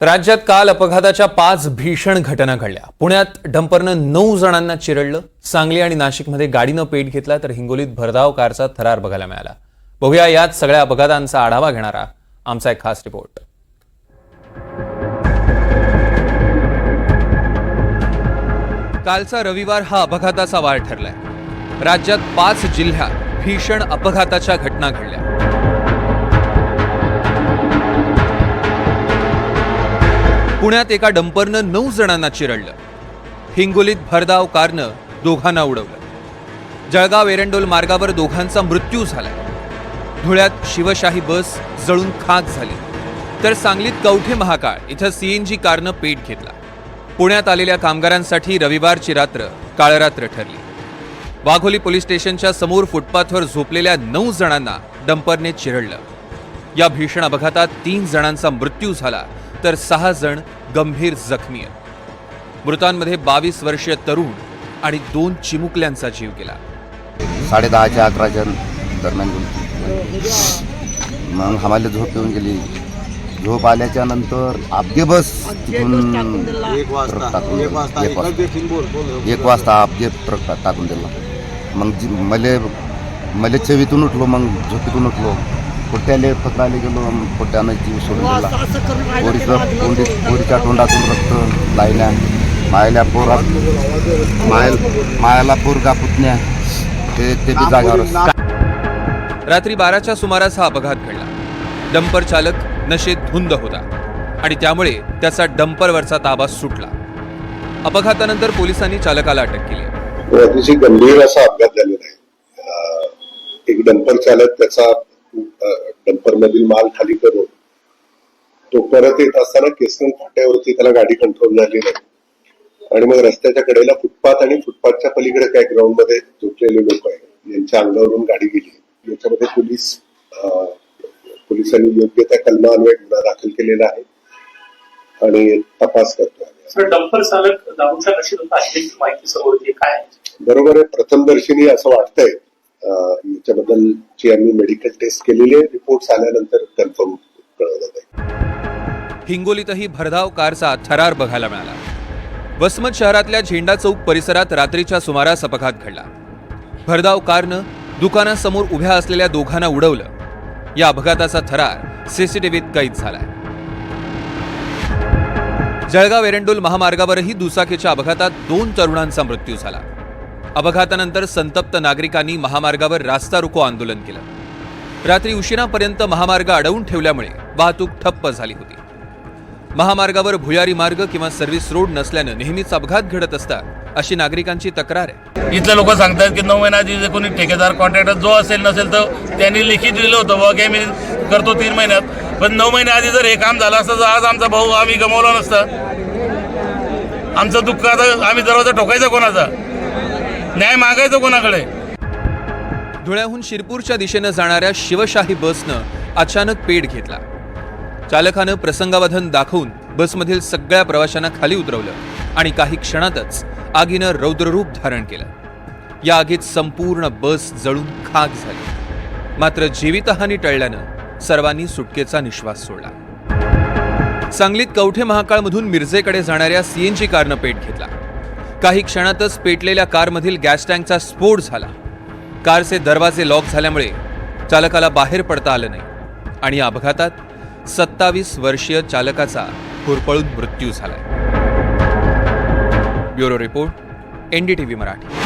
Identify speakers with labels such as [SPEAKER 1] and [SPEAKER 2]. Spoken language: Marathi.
[SPEAKER 1] राज्यात काल अपघाताच्या पाच भीषण घटना घडल्या. पुण्यात डंपरनं नऊ जणांना चिरडलं. सांगली आणि नाशिकमध्ये गाडीनं पेट घेतला तर हिंगोलीत भरधाव कारचा थरार बघायला मिळाला. बघूया यात सगळ्या अपघातांचा आढावा घेणारा आमचा एक खास रिपोर्ट. कालचा रविवार हा अपघाताचा वार ठरलाय. राज्यात पाच जिल्ह्यात भीषण अपघाताच्या घटना घडल्या. पुण्यात एका डंपरनं नऊ जणांना चिरडलं. हिंगोलीत भरधाव कारनं दोघांना उडवलं. जळगाव एरंडोल मार्गावर दोघांचा मृत्यू झाला धुळ्यात शिवशाही बस जळून खाक झाली. तर सांगलीत कवठे महाकाळ इथं सीएनजी कारनं पेट घेतला. पुण्यात आलेल्या कामगारांसाठी रविवारची रात्र काळरात्र ठरली. वाघोली पोलीस स्टेशनच्या समोर फुटपाथवर झोपलेल्या नऊ जणांना डंपरने चिरडलं. या भीषण अपघातात तीन जणांचा मृत्यू झाला. तर सहा जण गंभीर जखमी आहेत. मृतांमध्ये बावीस वर्षीय तरुण आणि दोन चिमुकल्यांचा जीव गेला.
[SPEAKER 2] साडेदहाच्या अकराच्या दरम्यान मग आम्हाला झोप येऊन गेली. झोप आल्याच्यानंतर अपघे बस तिथून
[SPEAKER 3] एक वाजता
[SPEAKER 2] अपघे ट्रक टाकून दिला. मग जी मले मले चवीतून उठलो मग झोपेतून उठलो. पोट्याले पत्राले गेलो पोट्यानं जीव सोडून दिला पोरीचं तोंडी पोरीच्या तोंडातून रक्त लायल्या. मायल्या पोरात मायल मायाला पोरगा पुतण्या. ते ते बी जागावर
[SPEAKER 1] रात्री बाराच्या सुमारास हा अपघात घडला. डंपर चालक नशेत धुंद होता आणि त्यामुळे त्याचा डंपरवरचा ताबा सुटला. अपघातानंतर पोलिसांनी चालकाला अटक केली.
[SPEAKER 4] अतिशय गंभीर असा अपघात झालेला आहे. एक डंपर चालक त्याचा मधील माल खाली करून तो परत येत असताना केसन फाट्यावरती त्याला गाडी कंट्रोल झाली नाही. आणि मग रस्त्याच्या कडेला फुटपाथ आणि फुटपाथच्या पलीकडे काय ग्राउंडमध्ये झोपलेले लोक आहेत. यांच्या अंगावरून गाडी गेली. याच्यामध्ये पोलीस पोलिसांनी योग्य त्या कलमा अन्वये गुन्हा दाखल केलेला आहे. आणि तपास करतोय
[SPEAKER 5] सर डंपर चालक दारूच्या माहिती समोर काय आहे?
[SPEAKER 4] बरोबर आहे. प्रथमदर्शनी असं वाटतंय. याच्याबद्दलची आम्ही मेडिकल टेस्ट केलेली आहे रिपोर्ट आल्यानंतर कन्फर्म कळवलं जाईल.
[SPEAKER 1] हिंगोलीतही भरधाव कारचा थरार बघायला मिळाला. वसमत शहरातल्या झेंडा चौक परिसरात रात्रीच्या सुमारास अपघात घडला. भरधाव कारनं दुकानासमोर उभ्या असलेल्या दोघांना उडवलं. या अपघाताचा थरार सीसीटीव्हीत कैद झालाय. जळगाव एरंडोल महामार्गावरही दुचाकीच्या अपघातात दोन तरुणांचा मृत्यू झाला. अपघातानंतर संतप्त नागरिकांनी महामार्गावर रास्ता रोको आंदोलन केलं. रात्री उशिरापर्यंत महामार्ग अडवून ठेवल्यामुळे वाहतूक ठप्प झाली होती. महामार्गावर भुयारी मार्ग किंवा सर्व्हिस रोड नसल्यानं नेहमीच अपघात घडत असतात अशी नागरिकांची तक्रार आहे.
[SPEAKER 6] इथले लोक सांगतात की नऊ महिन्या आधी कोणी ठेकेदार कॉन्ट्रॅक्टर जो असेल नसेल तर त्यांनी लिखित दिलं होतं बघ हे मी करतो तीन महिन्यात. पण नऊ महिन्या आधी जर हे काम झालं असतं तर आज आमचा भाऊ आम्ही गमावला नसता. आमचं दुःख आता आम्ही दरवाजा ठोकायचा कोणाचा? न्याय मागायचं कोणाकडे?
[SPEAKER 1] धुळ्याहून शिरपूरच्या दिशेनं जाणाऱ्या शिवशाही बसनं अचानक पेट घेतला. चालकानं प्रसंगावधन दाखवून बसमधील सगळ्या प्रवाशांना खाली उतरवलं आणि काही क्षणातच आगीनं रौद्ररूप धारण केलं. या आगीत संपूर्ण बस जळून खाक झाली. मात्र जीवितहानी टळल्यानं सर्वांनी सुटकेचा निश्वास सोडला. सांगलीत कवठे महाकाळमधून मिरजेकडे जाणाऱ्या सीएनजी कारनं पेट घेतला. काही क्षणातच पेटलेल्या कारमधील गॅस टँकचा स्फोट झाला. कारचे दरवाजे लॉक झाल्यामुळे चालकाला बाहेर पडता आलं नाही. आणि या अपघातात सत्तावीस वर्षीय चालकाचा होरपळून मृत्यू झालाय. Bureau report NDTV Marathi.